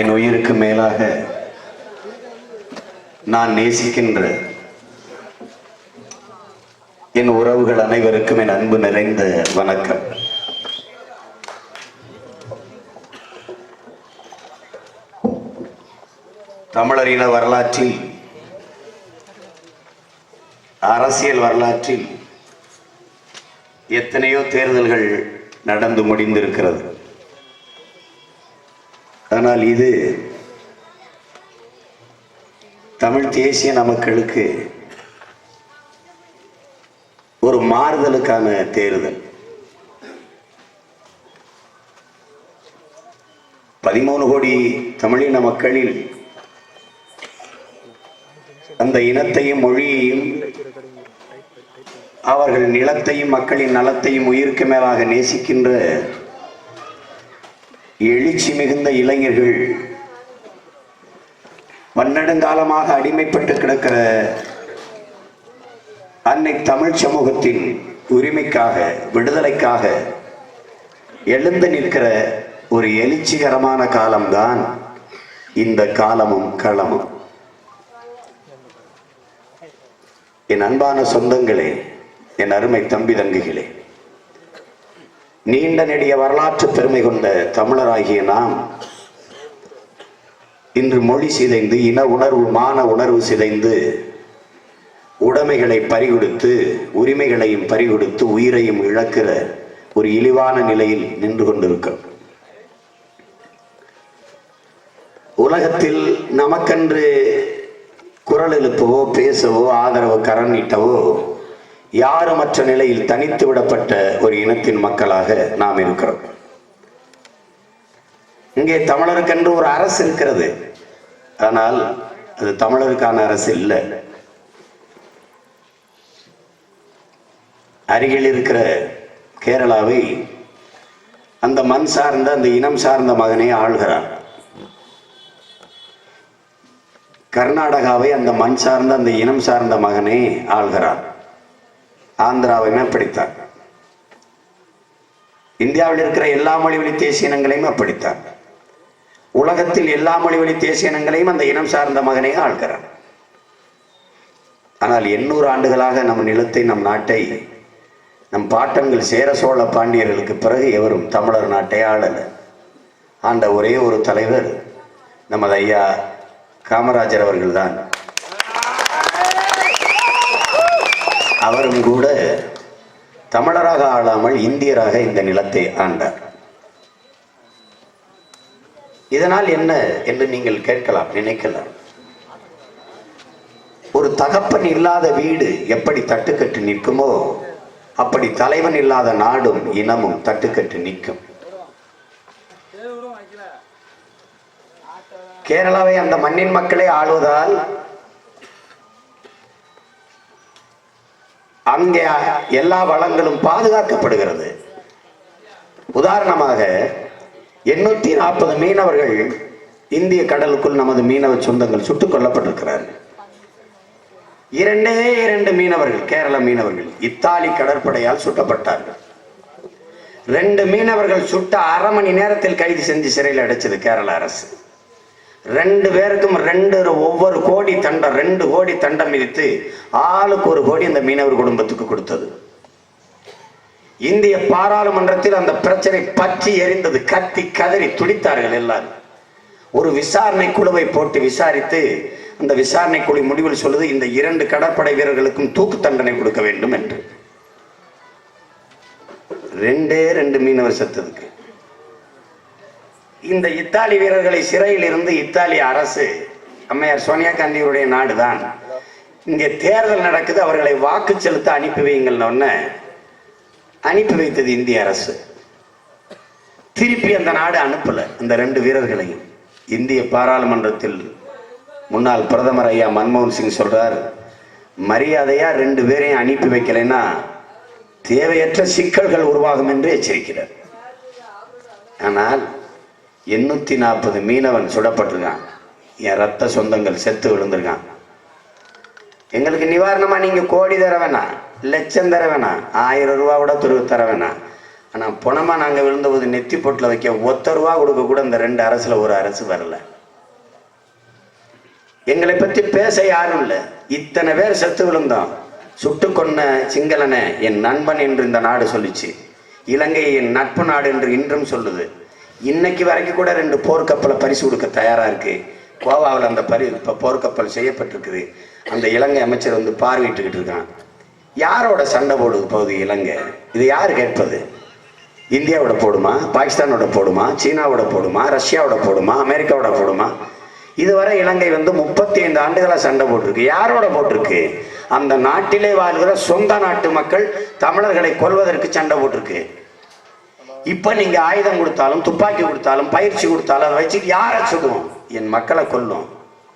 என் உயிருக்கு மேலாக நான் நேசிக்கின்ற என் உறவுகள் அனைவருக்கும் என் அன்பு நிறைந்த வணக்கம். தமிழரின வரலாற்றில் அரசியல் வரலாற்றில் எத்தனையோ தேர்தல்கள் நடந்து முடிந்திருக்கிறது. ஆனால் இது தமிழ் தேசிய நமக்களுக்கு ஒரு மாறுதலுக்கான தேர்தல் பதிமூணு கோடி தமிழின மக்களில் அந்த இனத்தையும் மொழியையும் அவர்கள் நிலத்தையும் மக்களின் நலத்தையும் உயிருக்கு மேலாக நேசிக்கின்ற எழுச்சி மிகுந்த இளைஞர்கள் பன்னெடுங்காலமாக அடிமைப்பட்டு கிடக்கிற அன்னை தமிழ் சமூகத்தின் உரிமைக்காக விடுதலைக்காக எழுந்து நிற்கிற ஒரு எழுச்சிகரமான காலம்தான் இந்த காலமும் களமும். என் அன்பான சொந்தங்களே என் அருமை தம்பி தங்குகளே நீண்ட நெடிய வரலாற்று பெருமை கொண்ட தமிழராகிய நாம் இன்று மொழி சிதைந்து இன உணர்வு மான உணர்வு சிதைந்து உடைமைகளை பறிகொடுத்து உரிமைகளையும் பறிகொடுத்து உயிரையும் இழக்கிற ஒரு இழிவான நிலையில் நின்று கொண்டிருக்கிறோம். உலகத்தில் நமக்கென்று குரல் எழுப்பவோ பேசவோ ஆதரவு கரம் நீட்டவோ யாருமற்ற நிலையில் தனித்து விடப்பட்ட ஒரு இனத்தின் மக்களாக நாம் இருக்கிறோம். இங்கே தமிழருக்கென்று ஒரு அரசு இருக்கிறது. ஆனால் அது தமிழருக்கான அரசு இல்லை. அருகில் இருக்கிற கேரளாவை அந்த மண் சார்ந்த அந்த இனம் சார்ந்த மகனை ஆள்கிறான். கர்நாடகாவை அந்த மண் சார்ந்த அந்த இனம் சார்ந்த மகனே ஆள்கிறான். ஆந்திராவையுமே படித்தார் இந்தியாவில் இருக்கிற எல்லா மொழி வழி தேசிய இனங்களையும் அப்படித்தார் உலகத்தில் எல்லா மொழி வழி தேசிய இனங்களையும் அந்த இனம் சார்ந்த மகனே ஆள்கிறார். ஆனால் எண்ணூறு ஆண்டுகளாக நம் நிலத்தை நம் நாட்டை நம் பாட்டங்கள் சேர சோழ பாண்டியர்களுக்கு பிறகு எவரும் தமிழர் நாட்டை ஆளல. ஆண்ட ஒரே ஒரு தலைவர் நமது ஐயா காமராஜர் அவர்கள்தான். அவரும் கூட தமிழராக ஆளாமல் இந்தியராக இந்த நிலத்தை ஆண்டார். இதனால் என்ன என்று நீங்கள் கேட்கலாம் நினைக்கலாம். ஒரு தகப்பன் இல்லாத வீடு எப்படி தட்டுக்கட்டு நிற்குமோ அப்படி தலைவன் இல்லாத நாடும் இனமும் தட்டுக்கட்டு நிற்கும். கேரளாவை அந்த மண்ணின் மக்களே ஆளுவதால் அங்கே எல்லா வளங்களும் பாதுகாக்கப்படுகிறது. உதாரணமாக எண்ணூத்தி நாற்பது மீனவர்கள் இந்திய கடலுக்குள் நமது மீனவ சொந்தங்கள் சுட்டுக் கொல்லப்பட்டிருக்கிறார்கள் இரண்டே இரண்டு மீனவர்கள் கேரள மீனவர்கள் இத்தாலி கடற்படையால் சுட்டப்பட்டார்கள். ரெண்டு மீனவர்கள் சுட்ட அரை மணி நேரத்தில் கைது செஞ்சு சிறையில் அடைச்சது கேரள அரசு. ரெண்டு பேருக்கும் ரெண்டு ஒவ்வொரு கோடி தண்டம் ரெண்டு கோடி தண்டம் விதித்து ஆளுக்கு ஒரு கோடி அந்த மீனவர் குடும்பத்துக்கு கொடுத்தது. இந்திய பாராளுமன்றத்தில் அந்த பிரச்சனை பற்றி எரிந்தது. கத்தி கதறி துடித்தார்கள் எல்லாரும். ஒரு விசாரணை குழுவை போட்டு விசாரித்து அந்த விசாரணை குழு முடிவில் சொல்லுது இந்த இரண்டு கடற்படை வீரர்களுக்கும் தூக்கு தண்டனை கொடுக்க வேண்டும் என்று. ரெண்டே ரெண்டு மீனவர் செத்ததுக்கு. இந்த இத்தாலி வீரர்களை சிறையில் இருந்து இத்தாலி அரசு அம்மையார் சோனியா காந்தியுடைய நாடுதான். இங்கே தேர்தல் நடக்குது அவர்களை வாக்கு செலுத்த அனுப்பி வைங்கள்னு அனுப்பி வைத்தது இந்திய அரசு. திருப்பி அந்த நாடு அனுப்பல அந்த ரெண்டு வீரர்களையும். இந்திய பாராளுமன்றத்தில் முன்னாள் பிரதமர் ஐயா மன்மோகன் சிங் சொல்றார் மரியாதையா ரெண்டு பேரையும் அனுப்பி வைக்கலைன்னா தேவையற்ற சிக்கல்கள் உருவாகும் என்று எச்சரிக்கிறார். ஆனால் எண்ணூற்றி நாற்பது மீனவன் சுடப்பட்டிருக்கான். என் ரத்த சொந்தங்கள் செத்து விழுந்திருக்கான். எங்களுக்கு நிவாரணமாக நீங்கள் கோடி தர வேணாம் லட்சம் தர வேணாம் ஆயிரம் ரூபா கூட துருவு தர வேணாம். ஆனால் பணமாக நாங்கள் விழுந்தபோது நெத்தி பொட்டில் வைக்க ஒத்த ரூபா கொடுக்க கூட இந்த ரெண்டு அரசில் ஒரு அரசு வரல. எங்களை பற்றி பேச யாரும் இல்லை. இத்தனை பேர் செத்து விழுந்தோம். சுட்டு கொன்ன சிங்களனை என் நண்பன் என்று இந்த நாடு சொல்லிச்சு. இலங்கை என் நட்பு நாடு என்று இன்றும் சொல்லுது. இன்னைக்கு வரைக்கும் கூட ரெண்டு போர்க்கப்பலை பரிசு கொடுக்க தயாரா இருக்கு. கோவாவில் அந்த பரி இப்போ போர்க்கப்பல் செய்யப்பட்டிருக்குது. அந்த இலங்கை அமைச்சர் வந்து பார்வையிட்டுக்கிட்டு இருக்கான். யாரோட சண்டை போடுது போகுது இலங்கை? இது யார் கேட்பது? இந்தியாவோட போடுமா? பாகிஸ்தானோட போடுமா? சீனாவோட போடுமா? ரஷ்யாவோட போடுமா? அமெரிக்காவோட போடுமா? இதுவரை இலங்கை வந்து முப்பத்தி ஐந்து ஆண்டுகளாக சண்டை போட்டிருக்கு. யாரோட போட்டிருக்கு? அந்த நாட்டிலே வாழ்கிற சொந்த நாட்டு மக்கள் தமிழர்களை கொல்வதற்கு சண்டை போட்டிருக்கு. இப்ப நீங்க ஆயுதம் கொடுத்தாலும் துப்பாக்கி கொடுத்தாலும் பயிற்சி கொடுத்தாலும் அதை வச்சு யாரை சுடுவோம் என் மக்களை கொல்லும்.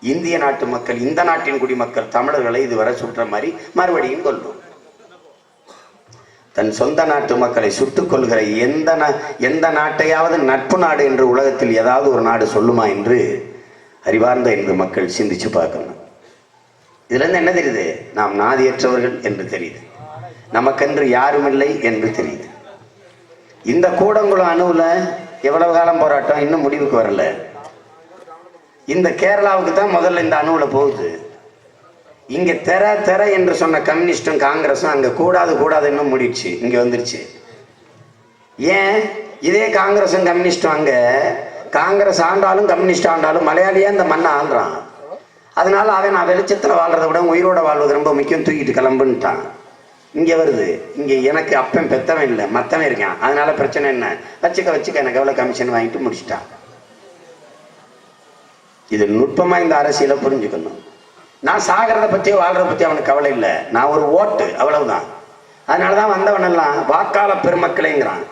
இந்திய நாட்டு மக்கள் இந்த நாட்டின் குடிமக்கள் தமிழர்களை இதுவரை சுடுற மாதிரி மறுபடியும் கொல்லும். தன் சொந்த நாட்டு மக்களை சுட்டுக் கொள்கிற எந்த நா- எந்த நாட்டையாவது நட்பு நாடு என்று உலகத்தில் ஏதாவது ஒரு நாடு சொல்லுமா என்று அறிவார்ந்த என்று மக்கள் சிந்திச்சு பார்க்கணும். இதுல இருந்து என்ன தெரியுது? நாம் நாதியற்றவர்கள் என்று தெரியுது. நமக்கென்று யாரும் இல்லை என்று தெரியுது. இந்த கூடங்குளம் அணுவில் எவ்வளவு காலம் போராட்டம்? இன்னும் முடிவுக்கு வரல. இந்த கேரளாவுக்கு தான் முதல்ல இந்த அணுவில் போகுது. இங்கே தெர தெர என்று சொன்ன கம்யூனிஸ்டும் காங்கிரஸும் அங்கே கூடாது கூடாதுன்னு முடிச்சு இங்கே வந்துருச்சு. ஏன்? இதே காங்கிரஸும் கம்யூனிஸ்டும் அங்கே. காங்கிரஸ் ஆண்டாலும் கம்யூனிஸ்ட் ஆண்டாலும் மலையாளியாக இந்த மண்ணை ஆள்றான். அதனால அவன் நான் வெளிச்சத்தில் வாழ்றதை விட உயிரோட வாழ்வது ரொம்ப முக்கியம். தூக்கிட்டு கிளம்புன்ட்டான். இங்கே வருது. இங்கே எனக்கு அப்பன் பெத்தவன் இல்லை மற்றவன் இருக்கான். அதனால பிரச்சனை என்ன? வச்சுக்க வச்சுக்க எனக்கு எவ்வளோ கமிஷன் வாங்கிட்டு முடிச்சிட்டான். இது நுட்பமாக இந்த அரசியலை புரிஞ்சுக்கணும். நான் சாகிறத பற்றி வாழ்கிறத பற்றி அவனுக்கு கவலை இல்லை. நான் ஒரு ஓட்டு அவ்வளவுதான். அதனால தான் வந்தவனெல்லாம் வாக்காள பெருமக்களைங்கிறான்.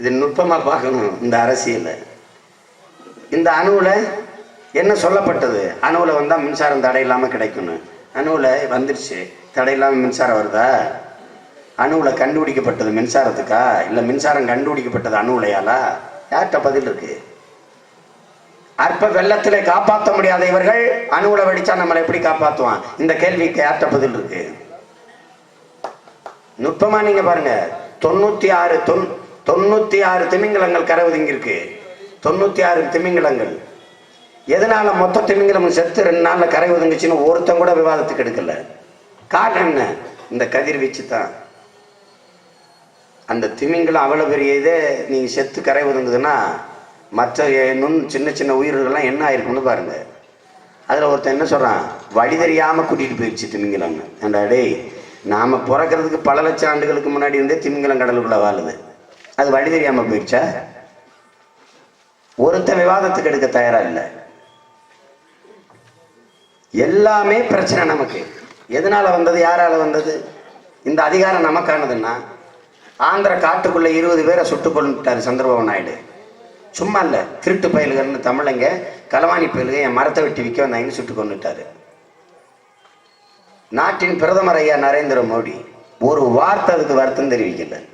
இது நுட்பமாக பார்க்கணும் இந்த அரசியல. இந்த அணுவில் என்ன சொல்லப்பட்டது? அணுவில் வந்தால் மின்சாரம் தடை இல்லாமல் கிடைக்கணும் அணுவில் வந்துருச்சு. தடை மின்சாரம் வருதா? அணுவில் கண்டுபிடிக்கப்பட்டது மின்சாரத்துக்கா? இல்லை மின்சாரம் கண்டுபிடிக்கப்பட்டது அணுவுலையாலா யார்கிட்ட பதில் இருக்கு? அற்ப வெள்ளத்தில் காப்பாற்ற முடியாத இவர்கள் அணுவில் வெடிச்சா நம்மளை எப்படி காப்பாற்றுவான் இந்த கேள்விக்கு யார்கிட்ட பதில் இருக்கு? நுட்பமா நீங்க பாருங்க. தொண்ணூத்தி ஆறு தொன் தொண்ணூத்தி ஆறு திமிங்கலங்கள் கரை ஒதுங்கியிருக்கு. தொண்ணூத்தி ஆறு திமிங்கலங்கள். எதனால மொத்த திமிங்கலம் செத்து ரெண்டு நாளில் கரை ஒதுங்குச்சுன்னு ஒருத்தன் கூட விவாதத்துக்கு எடுக்கல? காரணம் என்ன? இந்த கதிர்வீச்சு தான். அந்த திமிங்கலம் அவ்வளோ பெரிய இதே நீங்கள் செத்து கரை ஒதுங்குதுன்னா மற்ற இன்னும் சின்ன சின்ன உயிர்கள்லாம் என்ன ஆயிருக்கும்னு பாருங்க. அதில் ஒருத்தன் என்ன சொல்கிறான் வழி தெரியாமல் கூட்டிகிட்டு போயிடுச்சு திமிங்கலம்னு. ஏண்டா டேய் நாம பிறக்கிறதுக்கு பல லட்சம் ஆண்டுகளுக்கு முன்னாடி இருந்தே திமிங்கலம் கடலுக்குள்ள வாழுது. அது வழி தெரியாமல் போயிடுச்சா? ஒருத்தன் விவாதத்துக்கு எடுக்க தயாராக இல்லை. எல்லாமே பிரச்சனை நமக்கு. எதனால் வந்தது? யாரால் வந்தது? இந்த அதிகாரம் நமக்கானதுன்னா ஆந்திர காட்டுக்குள்ளே இருபது பேரை சுட்டுக் கொண்டுட்டார் சந்திரபாபு நாயுடு. சும்மா இல்லை திருட்டு பயல்கள்னு தமிழங்க களவாணி பயல்கள் என் மரத்தை வெட்டி விற்க வந்தாங்கன்னு சுட்டு கொண்டுட்டாரு நாட்டின் பிரதமர் ஐயா நரேந்திர மோடி ஒரு வார்த்தை அதுக்கு வருத்தம் தெரிவிக்கல.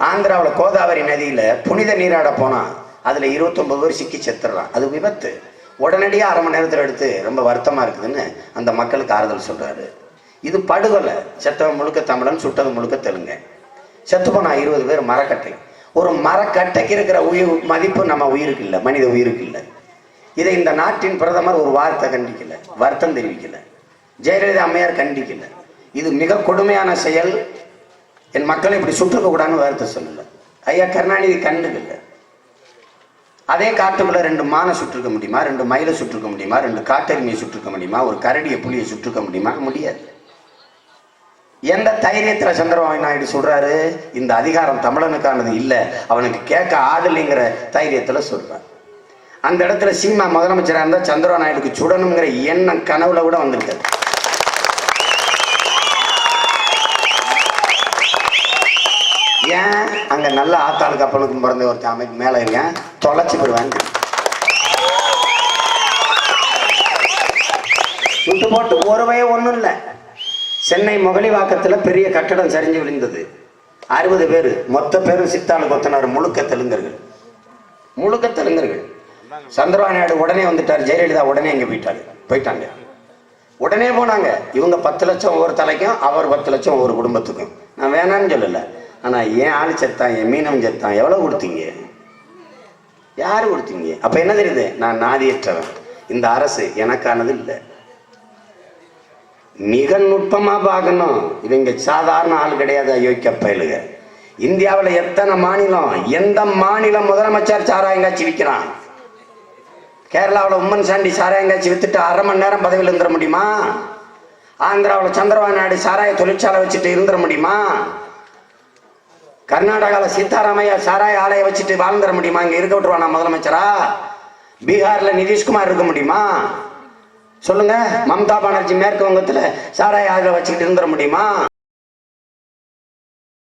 ஆந்திராவில் கோதாவரி நதியில் புனித நீராட போனால் அதில் இருபத்தொம்பது பேர் சிக்கி செத்துடுறான் அது விபத்து. உடனடியாக அரை மணி நேரத்தில் எடுத்து ரொம்ப வருத்தமாக இருக்குதுன்னு அந்த மக்களுக்கு ஆறுதல் சொல்கிறாரு இது படுகொலை. செத்தவன் முழுக்க தமிழன் சுட்டது முழுக்க தெலுங்க. செத்து போனா இருபது பேர் மரக்கட்டை. ஒரு மரக்கட்டைக்கு இருக்கிற உயிர் மதிப்பு நம்ம உயிருக்கு இல்லை மனித உயிருக்கு இல்லை. இதை இந்த நாட்டின் பிரதமர் ஒரு வார்த்தை கண்டிக்கல வருத்தம் தெரிவிக்கல. ஜெயலலிதா அம்மையார் கண்டிக்கல. இது மிக கொடுமையான செயல். என் மக்களை இப்படி சுட்டுக்க கூடாதுன்னு வார்த்தை சொல்லலை. ஐயா கருணாநிதி கண்டுக்கல. அதே காட்டுக்குள்ள ரெண்டு மானை சுட்டிருக்க முடியுமா? ரெண்டு மயிலை சுட்டிருக்க முடியுமா? ரெண்டு காட்டெருமையை சுட்டிருக்க முடியுமா? ஒரு கரடியை புலியை சுட்டிருக்க முடியுமா? முடியாது. எந்த தைரியத்தில் சந்திரபாபு நாயுடு சொல்றாரு? இந்த அதிகாரம் தமிழனுக்கானது இல்லை. அவனுக்கு கேட்க ஆடலைங்கிற தைரியத்தில் சொல்றாரு. அந்த இடத்துல சினிமா முதலமைச்சராக இருந்தால் சந்திரபாபு நாயுடுக்கு சுடணுங்கிற எண்ணம் கனவுல கூட வந்திருக்காது. ஏன்? அங்கே நல்ல ஆத்தாளுக்கு அப்பனுக்கும் பிறந்த ஒருத்தன் அமைப்பு மேலே இருக்கேன். தொலைச்சு போடுவாங்க சுட்டு போட்டு ஒரு வய ஒன்றும் இல்லை. சென்னை மொகலிவாக்கத்தில் பெரிய கட்டடம் சரிஞ்சு விழுந்தது. அறுபது பேர் மொத்த பேரும் சித்தாள் கொத்தனார் முழுக்க தெலுங்கர்கள். முழுக்க தெலுங்கர்கள். சந்திரபாபு நாயுடு உடனே வந்துட்டார் ஜெயலலிதா உடனே இங்கே போயிட்டாரு. போயிட்டாங்க. உடனே போனாங்க. இவங்க பத்து லட்சம் ஒவ்வொரு தலைக்கும் அவர் பத்து லட்சம் ஒவ்வொரு குடும்பத்துக்கும். நான் வேணான்னு சொல்லலை. ஆனால் ஏன் ஆள் செத்தான் என் மீனம் செத்தான் எவ்வளோ கொடுத்தீங்க? யார் கொடுத்தீங்க அப்போ என்ன தெரியுது? நான் நாதியற்றவன். இந்த அரசு எனக்கானது இல்லை. மிக நுட்பமாக பார்க்கணும். இவங்க சாதாரண ஆள் கிடையாது அயோக்கிய பயலுக. இந்தியாவில் எத்தனை மாநிலம் எந்த மாநிலம் முதலமைச்சர் சாராயங்காட்சி விற்கிறான் கேரளாவில் உம்மன் சாண்டி சாராயங்காட்சி வித்துட்டு அரை மணி நேரம் பதவியில் இருந்துட முடியுமா? ஆந்திராவில் சந்திரபாபு நாயுடு சாராய தொழிற்சாலை வச்சுட்டு இருந்துட முடியுமா? கர்நாடகாவில் சீதாராமையா சாராய ஆலையை வச்சுட்டு வாழ்ந்துட முடியுமா? இங்கே இருக்க விட்டுருவானா முதலமைச்சரா? பீகாரில் நிதிஷ்குமார் இருக்க முடியுமா? சொல்லுங்க. மம்தா பானர்ஜி மேற்கு வங்கத்தில் சாராய ஆலையை வச்சுக்கிட்டு இருந்துட முடியுமா?